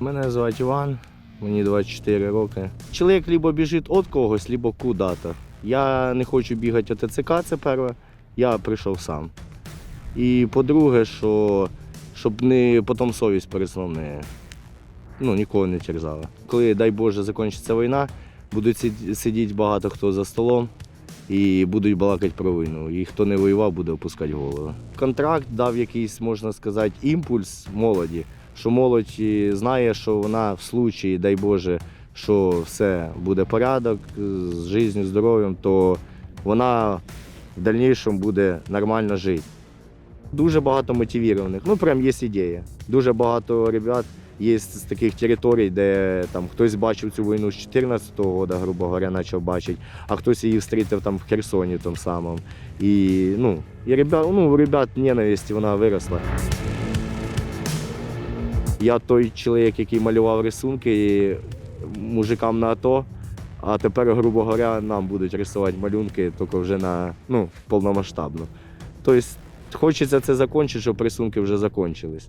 Мене звати Іван, мені 24 роки. Чоловік либо біжить від когось, либо куди-то. Я не хочу бігати від ТЦК, це перше. Я прийшов сам. І по-друге, що щоб не потім совість перед сном не, ну, нікого не терзала. Коли, дай Боже, закінчиться війна, будуть сидіти багато хто за столом і будуть балакати про війну. І хто не воював, буде опускати голову. Контракт дав якийсь, можна сказати, імпульс молоді, що молодь знає, що вона в случаї, дай Боже, що все буде порядок з життю, здоров'ям, то вона в дальнішому буде нормально жити. Дуже багато мотивованих. Ну, прям є ідея. Дуже багато ребят є з таких територій, де там хтось бачив цю війну з 14 року, грубо говоря, почав бачити, а хтось її встрітив там в Херсоні там самому. І, ну, і ребят, ну, у ребят ненависть вона виросла. Я той чоловік, який малював рисунки мужикам на АТО, а тепер, грубо говоря, нам будуть рисувати малюнки тільки вже на ну, повномасштабно. Тобто хочеться це закінчити, щоб рисунки вже закінчились.